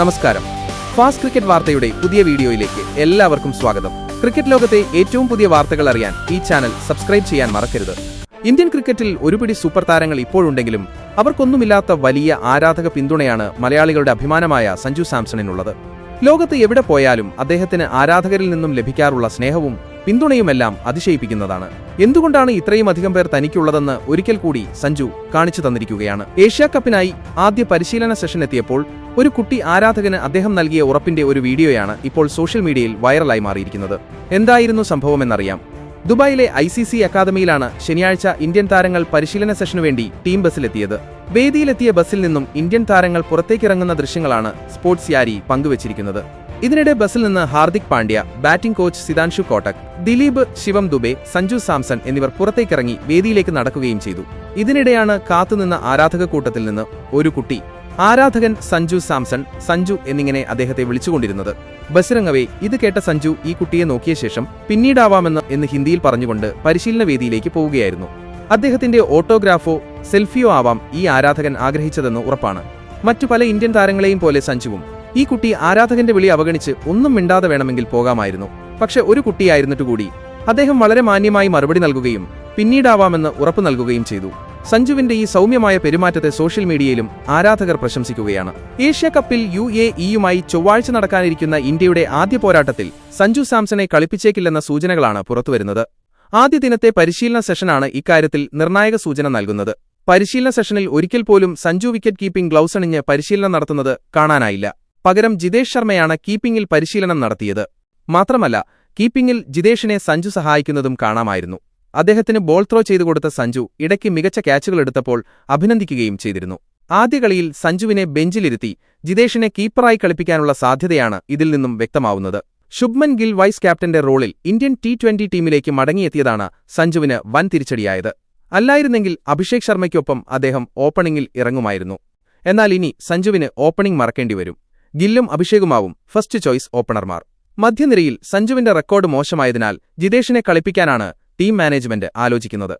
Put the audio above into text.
നമസ്കാരം. Fast cricket വാർത്തയുടെ പുതിയ വീഡിയോയിലേക്ക് എല്ലാവർക്കും സ്വാഗതം. ക്രിക്കറ്റ് ലോകത്തെ ഏറ്റവും പുതിയ വാർത്തകൾ അറിയാൻ ഈ ചാനൽ സബ്സ്ക്രൈബ് ചെയ്യാൻ മറക്കരുത്. ഇന്ത്യൻ ക്രിക്കറ്റിൽ ഒരുപിടി സൂപ്പർ താരങ്ങൾ ഇപ്പോഴുണ്ടെങ്കിലും അവർക്കൊന്നുമില്ലാത്ത വലിയ ആരാധക പിന്തുണയാണ് മലയാളികളുടെ അഭിമാനമായ സഞ്ജു സാംസണിനുള്ളത്. ലോകത്ത് എവിടെ പോയാലും അദ്ദേഹത്തിന് ആരാധകരിൽ നിന്നും ലഭിക്കാറുള്ള സ്നേഹവും പിന്തുണയുമെല്ലാം അതിശയിപ്പിക്കുന്നതാണ്. എന്തുകൊണ്ടാണ് ഇത്രയും അധികം പേർ തനിക്കുള്ളതെന്ന് ഒരിക്കൽ കൂടി സഞ്ജു കാണിച്ചു തന്നിരിക്കുകയാണ്. ഏഷ്യാകപ്പിനായി ആദ്യ പരിശീലന സെഷൻ എത്തിയപ്പോൾ ഒരു കുട്ടി ആരാധകന് അദ്ദേഹം നൽകിയ ഉറപ്പിന്റെ ഒരു വീഡിയോയാണ് ഇപ്പോൾ സോഷ്യൽ മീഡിയയിൽ വൈറലായി മാറിയിരിക്കുന്നത്. എന്തായിരുന്നു സംഭവമെന്നറിയാം. ദുബായിലെ ഐ സി സി അക്കാദമിയിലാണ് ശനിയാഴ്ച ഇന്ത്യൻ താരങ്ങൾ പരിശീലന സെഷനു വേണ്ടി ടീം ബസ്സിലെത്തിയത്. വേദിയിലെത്തിയ ബസ്സിൽ നിന്നും ഇന്ത്യൻ താരങ്ങൾ പുറത്തേക്കിറങ്ങുന്ന ദൃശ്യങ്ങളാണ് സ്പോർട്സ് യാരി പങ്കുവച്ചിരിക്കുന്നത്. ഇതിനിടെ ബസ്സിൽ നിന്ന് ഹാർദിക് പാണ്ഡ്യ ബാറ്റിംഗ് കോച്ച് സിതാൻഷു കോട്ടക് ദിലീപ് ശിവം ദുബെ സഞ്ജു സാംസൺ എന്നിവർ പുറത്തേക്കിറങ്ങി വേദിയിലേക്ക് നടക്കുകയും ചെയ്തു. ഇതിനിടെയാണ് കാത്തുനിന്ന ആരാധക കൂട്ടത്തിൽ നിന്ന് ഒരു കുട്ടി ആരാധകൻ സഞ്ജു സാംസൺ സഞ്ജു എന്നിങ്ങനെ അദ്ദേഹത്തെ വിളിച്ചുകൊണ്ടിരുന്നത്. ബസിറങ്ങവേ ഇത് കേട്ട സഞ്ജു ഈ കുട്ടിയെ നോക്കിയ ശേഷം പിന്നീടാവാമെന്ന് എന്ന് ഹിന്ദിയിൽ പറഞ്ഞുകൊണ്ട് പരിശീലന വേദിയിലേക്ക് പോവുകയായിരുന്നു. അദ്ദേഹത്തിന്റെ ഓട്ടോഗ്രാഫോ സെൽഫിയോ ആവാം ഈ ആരാധകൻ ആഗ്രഹിച്ചതെന്ന് ഉറപ്പാണ്. മറ്റു പല ഇന്ത്യൻ താരങ്ങളെയും പോലെ സഞ്ജുവും. ഈ കുട്ടി ആരാധകന്റെ വിളി അവഗണിച്ച് ഒന്നും മിണ്ടാതെ വേണമെങ്കിൽ പോകാമായിരുന്നു. പക്ഷെ ഒരു കുട്ടിയായിരുന്നിട്ടുകൂടി. അദ്ദേഹം വളരെ മാന്യമായി മറുപടി നൽകുകയും പിന്നീടാവാമെന്ന് ഉറപ്പു നൽകുകയും ചെയ്തു. സഞ്ജുവിന്റെ ഈ സൗമ്യമായ പെരുമാറ്റത്തെ സോഷ്യൽ മീഡിയയിലും ആരാധകർ പ്രശംസിക്കുകയാണ്. ഏഷ്യ കപ്പിൽ യു എ ഇയുമായി ചൊവ്വാഴ്ച നടക്കാനിരിക്കുന്ന ഇന്ത്യയുടെ ആദ്യ പോരാട്ടത്തിൽ സഞ്ജു സാംസനെ കളിപ്പിച്ചേക്കില്ലെന്ന സൂചനകളാണ് പുറത്തുവരുന്നത്. ആദ്യ ദിനത്തെ പരിശീലന സെഷനാണ് ഇക്കാര്യത്തിൽ നിർണായക സൂചന നൽകുന്നത്. പരിശീലന സെഷനിൽ ഒരിക്കൽ പോലും സഞ്ജു വിക്കറ്റ് കീപ്പിംഗ് ഗ്ലൗസ് അണിഞ്ഞ് പരിശീലനം നടത്തുന്നത് കാണാനായില്ല. പകരം ജിതേഷ് ശർമ്മയാണ് കീപ്പിംഗിൽ പരിശീലനം നടത്തിയത്. മാത്രമല്ല കീപ്പിംഗിൽ ജിതേഷിനെ സഞ്ജു സഹായിക്കുന്നതും കാണാമായിരുന്നു. അദ്ദേഹത്തിന് ബോൾ ത്രോ ചെയ്തു കൊടുത്ത സഞ്ജു ഇടയ്ക്ക് മികച്ച ക്യാച്ചുകൾ എടുത്തപ്പോൾ അഭിനന്ദിക്കുകയും ചെയ്തിരുന്നു. ആദ്യ കളിയിൽ സഞ്ജുവിനെ ബെഞ്ചിലിരുത്തി ജിതേഷിനെ കീപ്പറായി കളിപ്പിക്കാനുള്ള സാധ്യതയാണ് ഇതിൽ നിന്നും വ്യക്തമാവുന്നത്. ശുഭ്മൻ ഗിൽ വൈസ് ക്യാപ്റ്റന്റെ റോളിൽ ഇന്ത്യൻ ടി ടീമിലേക്ക് മടങ്ങിയെത്തിയതാണ് സഞ്ജുവിന് വൻ തിരിച്ചടിയായത്. അല്ലായിരുന്നെങ്കിൽ അഭിഷേക് ശർമ്മയ്ക്കൊപ്പം അദ്ദേഹം ഓപ്പണിംഗിൽ ഇറങ്ങുമായിരുന്നു. എന്നാൽ ഇനി സഞ്ജുവിന് ഓപ്പണിംഗ് മറക്കേണ്ടി വരും ഗില്ലും അഭിഷേകുമാവും ഫസ്റ്റ് ചോയ്സ് ഓപ്പണർമാർ. മധ്യനിരയിൽ സഞ്ജുവിന്റെ റെക്കോർഡ് മോശമായതിനാൽ ജിതേഷിനെ കളിപ്പിക്കാനാണ് ടീം മാനേജ്മെന്റ് ആലോചിക്കുന്നത്.